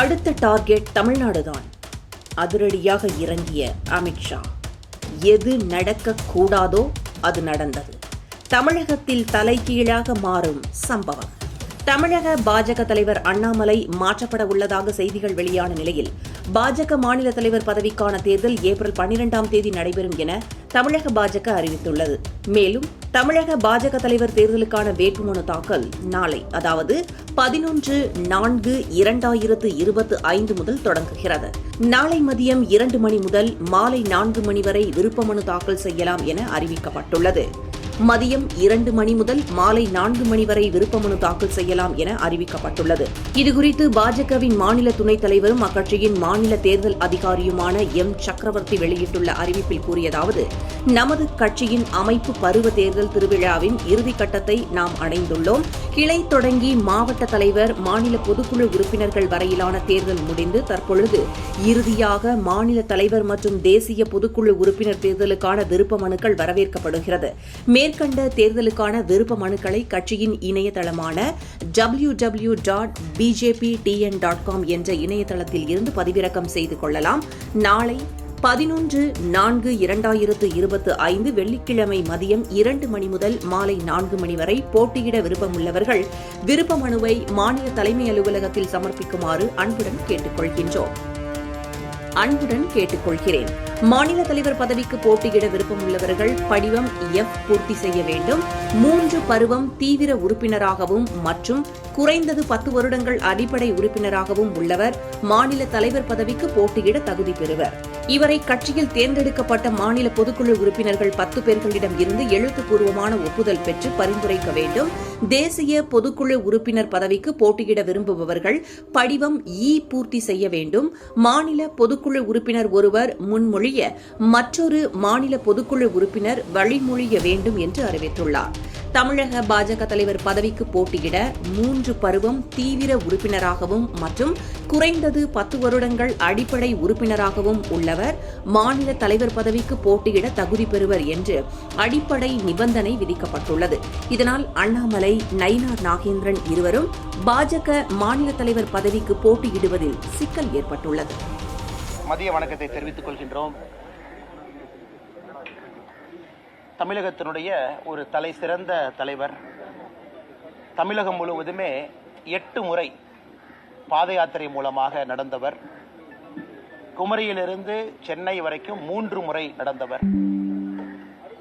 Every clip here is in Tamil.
அடுத்த டார்கெட் தமிழ்நாடுதான். அதிரடியாக இறங்கிய அமித்ஷா எது நடக்கக்கூடாதோ அது நடந்தது. தமிழகத்தில் தலைகீழாக மாறும் சம்பவம். தமிழக பாஜக தலைவர் அண்ணாமலை மாற்றப்பட உள்ளதாக செய்திகள் வெளியான நிலையில் பாஜக மாநில தலைவர் பதவிக்கான தேர்தல் ஏப்ரல் பனிரெண்டாம் தேதி நடைபெறும் என தமிழக பாஜக அறிவித்துள்ளது. மேலும் தமிழக பாஜக தலைவர் தேர்தலுக்கான வேட்புமனு தாக்கல் நாளை அதாவது பதினொன்று நான்கு இரண்டாயிரத்து இருபத்தி ஐந்து முதல் தொடங்குகிறது. நாளை மதியம் இரண்டு மணி முதல் மாலை நான்கு மணி வரை விருப்பமனு தாக்கல் செய்யலாம் என அறிவிக்கப்பட்டுள்ளது. மதியம் இரண்டு மணி முதல் மாலை நான்கு மணி வரை விருப்பமனு தாக்கல் செய்யலாம் என அறிவிக்கப்பட்டுள்ளது. இதுகுறித்து பாஜகவின் மாநில துணைத் தலைவரும் அக்கட்சியின் மாநில தேர்தல் அதிகாரியுமான எம். சக்கரவர்த்தி வெளியிட்டுள்ள அறிவிப்பில் கூறியதாவது நமது கட்சியின் அமைப்பு பருவ தேர்தல் திருவிழாவின் இறுதிக்கட்டத்தை நாம் அடைந்துள்ளோம். கிளை தொடங்கி மாவட்ட தலைவர் மாநில பொதுக்குழு உறுப்பினர்கள் வரையிலான தேர்தல் முடிந்து தற்பொழுது இறுதியாக மாநில தலைவர் மற்றும் தேசிய பொதுக்குழு உறுப்பினர் தேர்தலுக்கான விருப்ப மனுக்கள் வரவேற்கப்படுகிறது. மேற்கண்ட தேர்தலுக்கான விருப்ப மனுக்களை கட்சியின் இணையதளமான W W dot BJP TN dot com என்ற இணையதளத்தில் இருந்து பதிவிறக்கம் செய்து கொள்ளலாம். நாளை பதினொன்று நான்கு இரண்டாயிரத்து இருபத்து ஐந்து வெள்ளிக்கிழமை மதியம் இரண்டு மணி முதல் மாலை நான்கு மணி வரை போட்டியிட விருப்பமுள்ளவர்கள் விருப்ப மனுவை மாநில தலைமை அலுவலகத்தில் சமர்ப்பிக்குமாறு அன்புடன் கேட்டுக் கொள்கின்றோம் அன்புடன் கேட்டுக்கொள்கிறேன். மாநில தலைவர் பதவிக்கு போட்டியிட விருப்பமுள்ளவர்கள் படிவம் எஃப் பூர்த்தி செய்ய வேண்டும். மூன்று பருவம் தீவிர உறுப்பினராகவும் மற்றும் குறைந்தது பத்து வருடங்கள் அடிப்படை உறுப்பினராகவும் உள்ளவர் மாநில தலைவர் பதவிக்கு போட்டியிட தகுதி பெறுவர். இவரை கட்சியில் தேர்ந்தெடுக்கப்பட்ட மாநில பொதுக்குழு உறுப்பினர்கள் பத்து பேர்களிடம் இருந்து எழுத்துப்பூர்வமான ஒப்புதல் பெற்று பரிந்துரைக்க வேண்டும். தேசிய பொதுக்குழு உறுப்பினர் பதவிக்கு போட்டியிட விரும்புபவர்கள் படிவம் இ பூர்த்தி செய்ய வேண்டும். மாநில பொதுக்குழு உறுப்பினர் ஒருவர் முன்மொழிய மற்றொரு மாநில பொதுக்குழு உறுப்பினர் வழிமொழிய வேண்டும் என்று அறிவித்துள்ளார். தமிழக பாஜக தலைவர் பதவிக்கு போட்டியிட மூன்று பருவம் தீவிர உறுப்பினராகவும் மற்றும் குறைந்தது பத்து வருடங்கள் அடிப்படை உறுப்பினராகவும் உள்ளவர். அவர் மாநில தலைவர் பதவிக்கு போட்டியிட தகுதி பெறுவர் என்று அடிப்படை நிபந்தனை விதிக்கப்பட்டுள்ளது. இதனால் அண்ணாமலை நயினார் நாகேந்திரன் இருவரும் பாஜக மாநில தலைவர் பதவிக்கு போட்டியிடுவதில் சிக்கல் ஏற்பட்டுள்ளது. மதிய வணக்கத்தை தெரிவித்துக் கொள்கின்றோம். தமிழகத்தினுடைய ஒரு தலை சிறந்த தலைவர். தமிழகம் முழுவதுமே எட்டு முறை பாத யாத்திரை மூலமாக நடந்தவர். குமரியிலிருந்து சென்னை வரைக்கும் மூன்று முறை நடந்தவர்.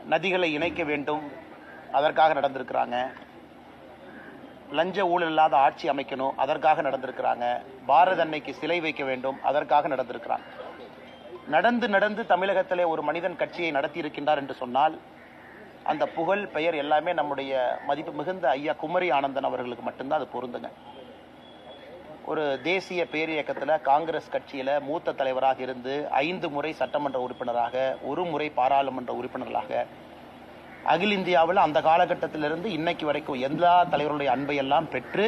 நதிகளை இணைக்க வேண்டும். அதற்காக நடந்திருக்கிறாங்க. லஞ்ச ஊழல் இல்லாத ஆட்சி அமைக்கணும். அதற்காக நடந்திருக்கிறாங்க. பாரத அன்னைக்கு சிலை வைக்க வேண்டும். அதற்காக நடந்திருக்கிறாங்க. நடந்து நடந்து தமிழகத்திலே ஒரு மனிதன் கட்சியை நடத்தி இருக்கின்றார் என்று சொன்னால் அந்த புகழ் பெயர் எல்லாமே நம்முடைய மதிப்பு மிகுந்த ஐயா குமரி ஆனந்தன் அவர்களுக்கு மட்டும்தான் அது பொருந்துங்க. ஒரு தேசிய பேரியக்கத்தில் காங்கிரஸ் கட்சியில் மூத்த தலைவராக இருந்து ஐந்து முறை சட்டமன்ற உறுப்பினராக ஒரு முறை பாராளுமன்ற உறுப்பினர்களாக. அகில இந்தியாவில் அந்த காலகட்டத்திலிருந்து இன்னைக்கு வரைக்கும் எல்லா தலைவர்களுடைய அன்பை எல்லாம் பெற்று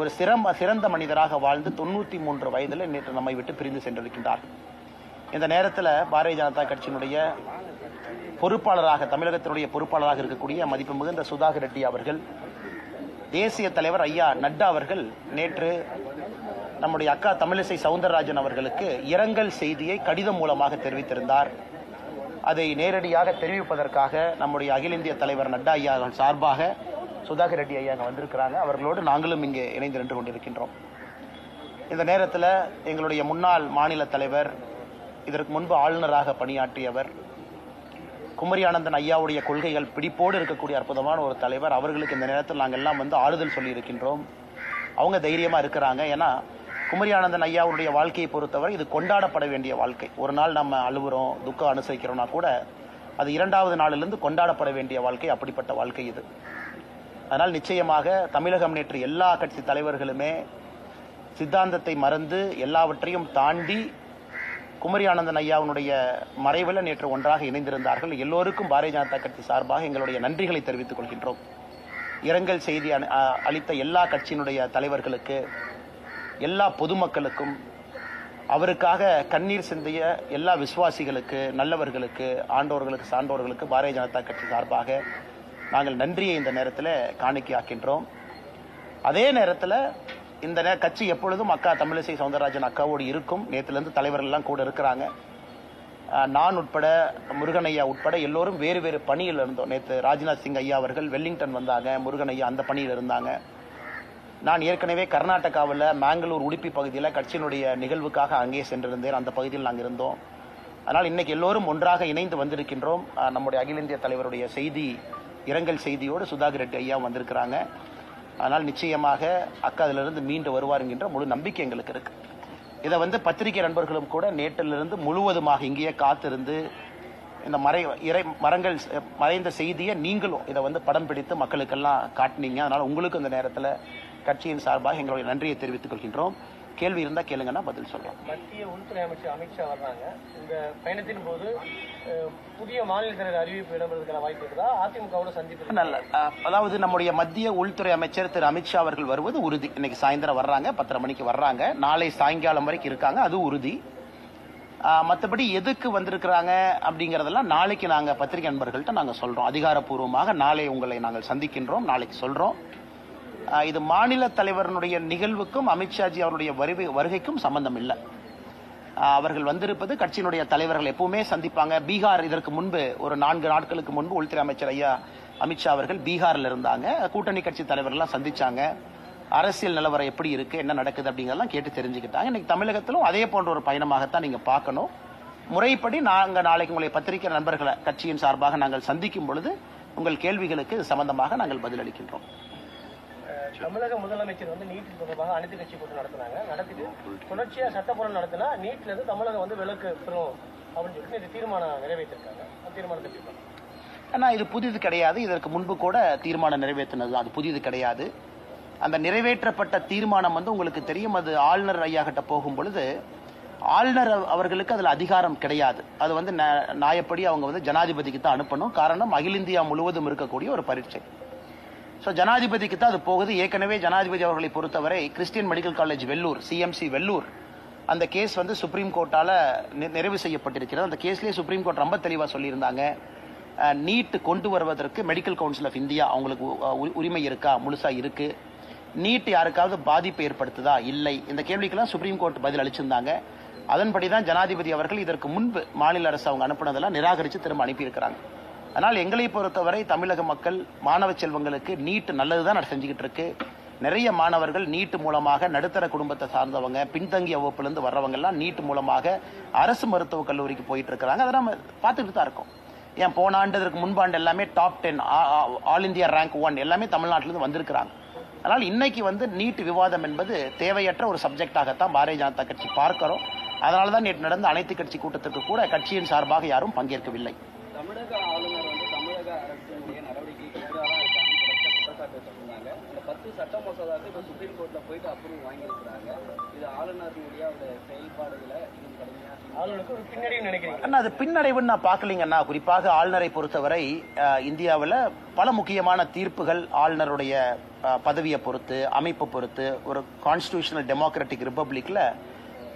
ஒரு சிறந்த சிறந்த மனிதராக வாழ்ந்து தொண்ணூற்றி மூன்று வயதில் நேற்று நம்மை விட்டு பிரிந்து சென்றிருக்கின்றார். இந்த நேரத்தில் பாரதிய ஜனதா கட்சியினுடைய பொறுப்பாளராக தமிழகத்தினுடைய பொறுப்பாளராக இருக்கக்கூடிய மதிப்பு மிகுந்த சுதாகர் ரெட்டி அவர்கள் தேசிய தலைவர் ஐயா நட்டா அவர்கள் நேற்று நம்முடைய அக்கா தமிழிசை சவுந்தரராஜன் அவர்களுக்கு இரங்கல் செய்தியை கடிதம் மூலமாக தெரிவித்திருந்தார். அதை நேரடியாக தெரிவிப்பதற்காக நம்முடைய அகில இந்திய தலைவர் நட்டா ஐயா அவர்கள் சார்பாக சுதாகர் ரெட்டி ஐயா அங்கே வந்திருக்கிறாங்க. அவர்களோடு நாங்களும் இங்கே இணைந்து நின்று கொண்டிருக்கின்றோம். இந்த நேரத்தில் எங்களுடைய முன்னாள் மாநில தலைவர் இதற்கு முன்பு ஆளுநராக பணியாற்றியவர் குமரி ஆனந்தன் ஐயாவுடைய கொள்கைகள் பிடிப்போடு இருக்கக்கூடிய அற்புதமான ஒரு தலைவர். அவர்களுக்கு இந்த நேரத்தில் நாங்கள் எல்லாம் வந்து ஆறுதல் சொல்லி இருக்கின்றோம் அவங்க தைரியமா இருக்கிறாங்க. ஏன்னா குமரி ஆனந்தன் ஐயாவுடைய வாழ்க்கையை பொறுத்தவரை இது கொண்டாடப்பட வேண்டிய வாழ்க்கை. ஒரு நாள் நம்ம அழுவுறோம் துக்கம் அனுசரிக்கிறோம்னா கூட அது இரண்டாவது நாளிலிருந்து கொண்டாடப்பட வேண்டிய வாழ்க்கை. அப்படிப்பட்ட வாழ்க்கை இது. அதனால் நிச்சயமாக தமிழகம் நேற்று எல்லா கட்சி தலைவர்களுமே சித்தாந்தத்தை மறந்து எல்லாவற்றையும் தாண்டி குமரி ஆனந்தன் ஐயாவுடைய மறைவில் நேற்று ஒன்றாக இணைந்திருந்தார்கள். எல்லோருக்கும் பாரதிய ஜனதா கட்சி சார்பாக எங்களுடைய நன்றிகளை தெரிவித்துக் கொள்கின்றோம். இரங்கல் செய்தி அளித்த எல்லா கட்சியினுடைய தலைவர்களுக்கு எல்லா பொதுமக்களுக்கும் அவருக்காக கண்ணீர் சிந்திய எல்லா விசுவாசிகளுக்கு நல்லவர்களுக்கு ஆண்டோர்களுக்கு சான்றோர்களுக்கு பாரதிய ஜனதா கட்சி சார்பாக நாங்கள் நன்றியை இந்த நேரத்தில் காணிக்கையாக்கின்றோம். அதே நேரத்தில் இந்த கட்சி எப்பொழுதும் அக்கா தமிழிசை சவுந்தரராஜன் அக்காவோடு இருக்கும். நேற்றுலேருந்து தலைவர்கள்லாம் கூட இருக்கிறாங்க. நான் உட்பட முருகன் ஐயா உட்பட எல்லோரும் வேறு வேறு பணியில் இருந்தோம். நேற்று ராஜ்நாத் சிங் ஐயா அவர்கள் வெல்லிங்டன் வந்தாங்க. முருகன் ஐயா அந்த பணியில் இருந்தாங்க. நான் ஏற்கனவே கர்நாடகாவில் மேங்களூர் உடுப்பி பகுதியில் கட்சியினுடைய நிகழ்வுக்காக அங்கே சென்றிருந்தேன். அந்த பகுதியில் நாங்கள் இருந்தோம். அதனால் இன்னைக்கு எல்லோரும் ஒன்றாக இணைந்து வந்திருக்கின்றோம். நம்முடைய அகில இந்திய தலைவருடைய செய்தி இரங்கல் செய்தியோடு சுதாகர் ரெட்டி ஐயா வந்திருக்கிறாங்க. அதனால் நிச்சயமாக அக்கா அதிலிருந்து மீண்டு வருவார் என்கின்ற முழு நம்பிக்கை எங்களுக்கு இருக்கு. இதை வந்து பத்திரிகை நண்பர்களும் கூட நேற்றிலிருந்து முழுவதுமாக இங்கேயே காத்திருந்து இந்த மறை இறை மரங்கள் மறைந்த செய்தியை நீங்களும் இதை வந்து படம் பிடித்து மக்களுக்கெல்லாம் காட்டினீங்க. அதனால் உங்களுக்கு இந்த நேரத்தில் கட்சியின் சார்பாக எங்களுடைய நன்றியை தெரிவித்துக் கொள்கின்றோம். கேள்வி இருந்தால் கேளுங்கன்னா பதில் சொல்றோம் மத்திய உள்துறை அமைச்சர் அமித்ஷா வர்றாங்க. இந்த பயணத்தின் போது புதிய மாநில தலைவர் அறிவிப்பு இடம்பெறதுக்கான வாய்ப்பு இருக்குதா? அதிமுகவோட சந்திப்பு நல்ல அதாவது நம்முடைய மத்திய உள்துறை அமைச்சர் திரு அமித்ஷா அவர்கள் வருவது உறுதி. இன்னைக்கு சாயந்தரம் வர்றாங்க பத்தரை மணிக்கு வர்றாங்க. நாளை சாயங்காலம் வரைக்கும் இருக்காங்க அது உறுதி. மத்தபடி எதுக்கு வந்திருக்கிறாங்க அப்படிங்கறதெல்லாம் நாளைக்கு நாங்க பத்திரிகை நண்பர்கள்ட்ட நாங்க சொல்றோம். அதிகாரப்பூர்வமாக நாளை உங்களை நாங்கள் சந்திக்கின்றோம் நாளைக்கு சொல்றோம். அஹ், இது மாநில தலைவரனுடைய நிகழ்வுக்கும் அமித்ஷாஜி அவருடைய வருகை வருகைக்கும் சம்பந்தம் இல்லை அவர்கள் வந்திருப்பது கட்சியினுடைய தலைவர்கள் எப்பவுமே சந்திப்பாங்க. பீகார் இதற்கு முன்பு ஒரு நான்கு நாட்களுக்கு முன்பு உள்துறை அமைச்சர் ஐயா அமித்ஷா அவர்கள் பீகாரில் இருந்தாங்க. கூட்டணி கட்சி தலைவர்கள்லாம் சந்திச்சாங்க. அரசியல் நிலவரம் எப்படி இருக்கு என்ன நடக்குது அப்படிங்கிறதெல்லாம் கேட்டு தெரிஞ்சுக்கிட்டாங்க. இன்னைக்கு தமிழகத்திலும் அதே போன்ற ஒரு பயணமாகத்தான் நீங்க பார்க்கணும். முறைப்படி நாங்கள் நாளைக்கு உங்களை பத்திரிகை நண்பர்களை கட்சியின் சார்பாக நாங்கள் சந்திக்கும் பொழுது உங்கள் கேள்விகளுக்கு சம்பந்தமாக நாங்கள் பதிலளிக்கின்றோம். தமிழக முதலமைச்சர் வந்து நீட் தொடர்பாக அனைத்து கட்சி கூட்டம் நடத்தினாங்க. நடத்திட்டு தொடர்ச்சியா சட்டப்பூர்வம் நடத்தினா நீட்ல இருந்து தமிழகம் வந்து விலக்கு பெறும் அப்படின்னு சொல்லிட்டு நேற்று தீர்மானம் நிறைவேற்றிருக்காங்க. தீர்மானத்தை எப்படி பார்க்கணும்? ஆனா இது புதிது கிடையாது. இதற்கு முன்பு கூட தீர்மானம் நிறைவேற்றினது. தான். அது புதிது கிடையாது. அந்த நிறைவேற்றப்பட்ட தீர்மானம் வந்து உங்களுக்கு தெரியும். அது ஆளுநர் ஐயா கிட்ட போகும் பொழுது ஆளுநர் அவ- அவர்களுக்கு அதுல அதிகாரம் கிடையாது. அது வந்து நியாயப்படி அவங்க வந்து ஜனாதிபதிக்கு தான் அனுப்பணும். காரணம் அகில இந்தியா முழுவதும் இருக்கக்கூடிய ஒரு பரீட்சை. ஸோ ஜனாதிபதிக்கு தான் அது போகுது. ஏற்கனவே ஜனாதிபதி அவர்களை பொறுத்தவரை Christian medical college Vellore CMC Vellore அந்த கேஸ் வந்து சுப்ரீம் கோர்ட்டால் நிறைவு செய்யப்பட்டிருக்கிறது. அந்த கேஸ்லேயே சுப்ரீம் கோர்ட் ரொம்ப தெளிவாக சொல்லியிருந்தாங்க. நீட்டு கொண்டு வருவதற்கு மெடிக்கல் கவுன்சில் ஆஃப் இந்தியா அவங்களுக்கு உ- உ- உரிமை இருக்கா? முழுசாக இருக்குது நீட் யாருக்காவது பாதிப்பு ஏற்படுத்துதா? இல்லை. இந்த கேள்விக்கெல்லாம் சுப்ரீம் கோர்ட் பதில் அளிச்சிருந்தாங்க. அதன்படி தான் ஜனாதிபதி அவர்கள் இதற்கு முன்பு மாநில அரசு அவங்க அனுப்புனதெல்லாம் நிராகரித்து திரும்ப அனுப்பியிருக்கிறாங்க. அதனால் எங்களை பொறுத்தவரை தமிழக மக்கள் மாணவ செல்வங்களுக்கு நீட் நல்லதுதான் தான் செஞ்சுக்கிட்டு இருக்கு நிறைய மாணவர்கள் நீட்டு மூலமாக நடுத்தர குடும்பத்தை சார்ந்தவங்க பின்தங்கிய வகுப்புலேருந்து வர்றவங்கெல்லாம் நீட்டு நீட் மூலமாக அரசு மருத்துவக் கல்லூரிக்கு போயிட்டு இருக்கிறாங்க அதை நம்ம பார்த்துட்டு தான் இருக்கோம். ஏன் போன ஆண்டு இதற்கு முன்பாண்டு எல்லாமே top ten all India rank one எல்லாமே தமிழ்நாட்டிலேருந்து வந்திருக்கிறாங்க. அதனால் இன்னைக்கு வந்து நீட் விவாதம் என்பது தேவையற்ற ஒரு சப்ஜெக்டாகத்தான் பாரதிய ஜனதா கட்சி பார்க்கிறோம். அதனால தான் நேற்று நடந்த அனைத்து கட்சி கூட்டத்திற்கு கூட கட்சியின் சார்பாக யாரும் பங்கேற்கவில்லை. தமிழக ஆளுநர் வந்து தமிழக அரசினுடைய நடவடிக்கைக்கு எதிராக இருக்காங்கன்னு தொடர்ச்சியா குற்றச்சாட்டு வச்சிருந்தாங்க இந்த பத்து சட்ட மசோதாக்கு இப்போ சுப்ரீம் கோர்ட்ல போயிட்டு அப்ரூவ் வாங்கியிருக்கிறாங்க. இது ஆளுநருடைய அவருடைய செயல்பாடுகளை இது கடுமையாக அண்ணா அது பின்னடைவுன்னு நான் பார்க்கலீங்கண்ணா. குறிப்பாக ஆளுநரை பொறுத்தவரை இந்தியாவில் பல முக்கியமான தீர்ப்புகள் ஆளுநருடைய பதவியை பொறுத்து அமைப்பை பொறுத்து ஒரு கான்ஸ்டியூஷனல் டெமோக்ராட்டிக் ரிப்பப்ளிக்ல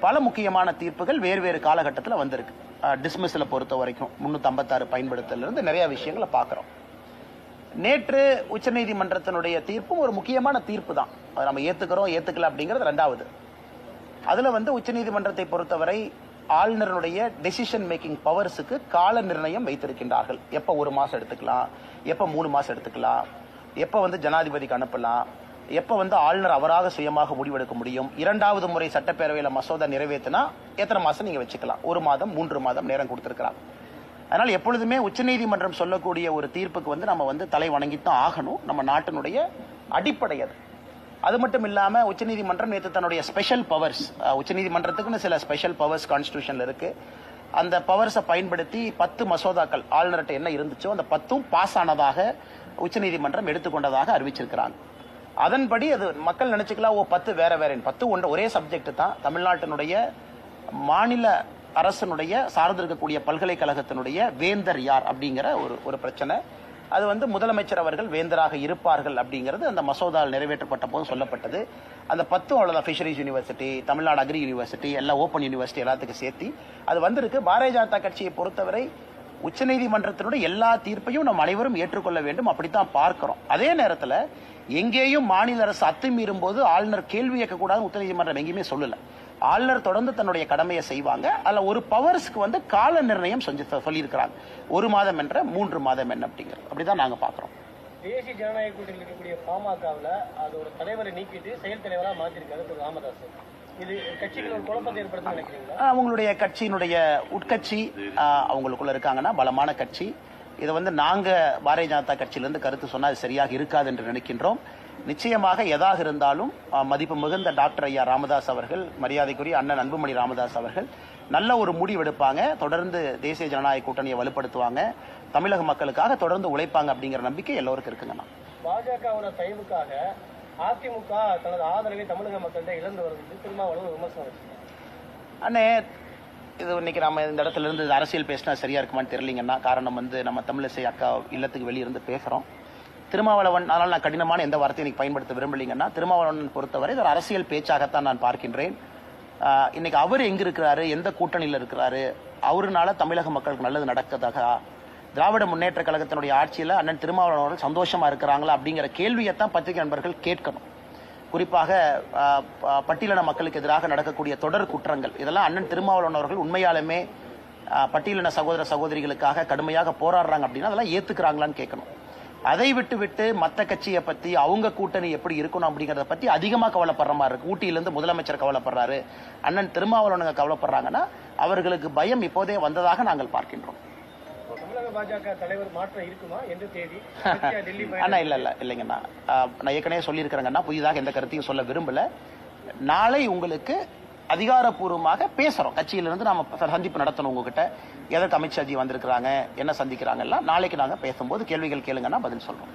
பல முக்கியமான தீர்ப்புகள் வேறு வேறு காலகட்டத்தில் வந்திருக்கு. டிஸ்மிஸில் பொறுத்த வரைக்கும் முன்னூத்தி ஐம்பத்தாறு பயன்படுத்தல இருந்து நிறைய விஷயங்களை பார்க்குறோம். நேற்று உச்சநீதிமன்றத்தினுடைய தீர்ப்பும் ஒரு முக்கியமான தீர்ப்பு தான் அதை நம்ம ஏத்துக்கிறோம் ஏத்துக்கல அப்படிங்கிறது ரெண்டாவது. அதுல வந்து உச்சநீதிமன்றத்தை பொறுத்தவரை ஆளுநருடைய டெசிஷன் மேக்கிங் பவர்ஸுக்கு கால நிர்ணயம் வைத்திருக்கின்றார்கள். எப்ப ஒரு மாசம் எடுத்துக்கலாம் எப்ப மூணு மாசம் எடுத்துக்கலாம் எப்ப வந்து ஜனாதிபதிக்கு அனுப்பலாம் எப்ப வந்து ஆளுநர் அவராக சுயமாக முடிவெடுக்க முடியும் இரண்டாவது முறை சட்டப்பேரவையில் மசோதா நிறைவேற்றினா எத்தனை மாசம் நீங்க வச்சுக்கலாம்? ஒரு மாதம் மூன்று மாதம் நேரம் கொடுத்திருக்கிறாங்க. அதனால் எப்பொழுதுமே உச்சநீதிமன்றம் சொல்லக்கூடிய ஒரு தீர்ப்புக்கு வந்து நம்ம வந்து தலை வணங்கித்தான் ஆகணும். நம்ம நாட்டினுடைய அடிப்படை அது அது மட்டும் இல்லாமல் உச்சநீதிமன்றம் நேற்று தன்னுடைய ஸ்பெஷல் பவர்ஸ் உச்சநீதிமன்றத்துக்குன்னு சில ஸ்பெஷல் பவர்ஸ் கான்ஸ்டியூஷனில் இருக்குது அந்த பவர்ஸை பயன்படுத்தி பத்து மசோதாக்கள் ஆளுநர்கிட்ட என்ன இருந்துச்சோ அந்த பத்தும் பாஸ் ஆனதாக உச்சநீதிமன்றம் எடுத்துக்கொண்டதாக அறிவிச்சிருக்கிறாங்க. அதன்படி அது மக்கள் நினைச்சுக்கலாம் ஓ பத்து வேற வேறேன்னு. பத்து ஒன்று ஒரே சப்ஜெக்ட் தான். தமிழ்நாட்டினுடைய மாநில அரசனுடைய சார்ந்து இருக்கக்கூடிய பல்கலைக்கழகத்தினுடைய வேந்தர் யார் அப்படிங்கிற ஒரு ஒரு பிரச்சனை. அது வந்து முதலமைச்சர் அவர்கள் வேந்தராக இருப்பார்கள் அப்படிங்கிறது அந்த மசோதாவில் நிறைவேற்றப்பட்ட போது சொல்லப்பட்டது. அந்த பத்தும் அவ்வளோதான் fisheries university Tamil Nadu agri university எல்லாம் ஓப்பன் யூனிவர்சிட்டி எல்லாத்துக்கும் சேர்த்து அது வந்திருக்கு. பாரதிய ஜனதா கட்சியை பொறுத்தவரை உச்சநீதிமன்றத்தினுடைய எல்லா தீர்ப்பையும் நம் அனைவரும் ஏற்றுக்கொள்ள வேண்டும். அப்படித்தான் பார்க்கிறோம். அதே நேரத்தில் எங்கேயும் மாநில அரசு அத்துமீறும் போது ஆளுநர் கேள்வி கேட்கக்கூடாது உச்சநீதிமன்றம் எங்கேயுமே சொல்லலை. ஆளுநர் தொடர்ந்து தன்னுடைய கடமையை செய்வாங்க. அதுல ஒரு பவர்ஸ்க்கு வந்து கால நிர்ணயம் செஞ்சு சொல்லியிருக்கிறாங்க. ஒரு மாதம் என்ற மூன்று மாதம் என்ன அப்படிங்கிறது அப்படிதான் நாங்க பாக்குறோம் தேசிய ஜனநாயக கூட்டணியில் இருக்கக்கூடிய பாமகவில் அதோட தலைவரை நீக்கிட்டு செயல் தலைவராக மாற்றிருக்காரு திரு ராமதாஸ் அவங்களுடைய கட்சியினுடைய உட்கட்சி அவங்களுக்குள்ள இருக்காங்கன்னா பலமான கட்சி. இதை வந்து நாங்க பாரதிய ஜனதா கட்சியிலிருந்து கருத்து சொன்னா அது சரியாக இருக்காது என்று நினைக்கின்றோம். நிச்சயமாக எதாக இருந்தாலும் மதிப்பு மிகுந்த டாக்டர் ஐயா ராமதாஸ் அவர்கள் மரியாதைக்குரிய அண்ணன் அன்புமணி ராமதாஸ் அவர்கள் நல்ல ஒரு முடிவு எடுப்பாங்க. தொடர்ந்து தேசிய ஜனநாயக கூட்டணியை வலுப்படுத்துவாங்க. தமிழக மக்களுக்காக தொடர்ந்து உழைப்பாங்க அப்படிங்கிற நம்பிக்கை எல்லோருக்கும் இருக்குங்கண்ணா பாஜகவோட தயவுக்காக அதிமுக தனது ஆதரவை தமிழக மக்கள்கிட்ட இழந்து வருது. திருமாவளவன் விமர்சனம் அண்ணே இது இன்னைக்கு நம்ம இந்த இடத்துல இருந்து அரசியல் பேசினா சரியா இருக்குமான்னு தெரியலீங்கன்னா காரணம் வந்து நம்ம தமிழிசை அக்கா இல்லத்துக்கு வெளிய இருந்து பேசுறோம். திருமாவளவன் அதனால் நான் கடினமான எந்த வார்த்தையும் எனக்கு பயன்படுத்த விரும்பலைங்கன்னா திருமாவளவன் பொறுத்தவரை இது ஒரு அரசியல் பேச்சாகத்தான் நான் பார்க்கின்றேன். இன்னைக்கு அவர் எங்கே இருக்கிறாரு எந்த கூட்டணியில் இருக்கிறாரு அவருனால தமிழக மக்களுக்கு நல்லது நடக்கதாக திராவிட முன்னேற்ற கழகத்தினுடைய ஆட்சியில் அண்ணன் திருமாவளவன் அவர்கள் சந்தோஷமா இருக்கிறாங்களா அப்படிங்கிற கேள்வியை தான் பத்திரிகை நண்பர்கள் கேட்கணும். குறிப்பாக ப- பட்டியலின மக்களுக்கு எதிராக நடக்கக்கூடிய தொடர் குற்றங்கள் இதெல்லாம் அண்ணன் திருமாவளவன் அவர்கள் உண்மையாலுமே பட்டியலின சகோதர சகோதரிகளுக்காக கடுமையாக போராடுறாங்க அப்படின்னா அதெல்லாம் ஏத்துக்கிறாங்களான்னு கேட்கணும். அதை விட்டு விட்டு மத்த கட்சியை பத்தி அவங்க கூட்டணி எப்படி இருக்கணும் அப்படிங்கறத பத்தி அதிகமா கவலைப்படுற மாதிரி இருக்கு. ஊட்டியிலிருந்து முதலமைச்சர் கவலைப்படுறாரு. அண்ணன் திருமாவளவனுங்க கவலைப்படுறாங்கன்னா அவர்களுக்கு பயம் இப்போதே வந்ததாக நாங்கள் பார்க்கின்றோம். அண்ணா இல்ல இல்ல இல்லைங்கண்ணா நான் ஏற்கனவே சொல்லியிருக்கிறேங்கண்ணா புதிதாக எந்த கருத்தையும் சொல்ல விரும்பல. நாளை உங்களுக்கு அதிகாரப்பூர்வமாக பேசுறோம். கட்சியிலிருந்து நம்ம சந்திப்பு நடத்தணும் உங்ககிட்ட. எதற்கு அமித்ஷாஜி வந்திருக்கிறாங்க என்ன சந்திக்கிறாங்க எல்லாம் நாளைக்கு நாங்கள் பேசும்போது கேள்விகள் கேளுங்கன்னா பதில் சொல்றோம்.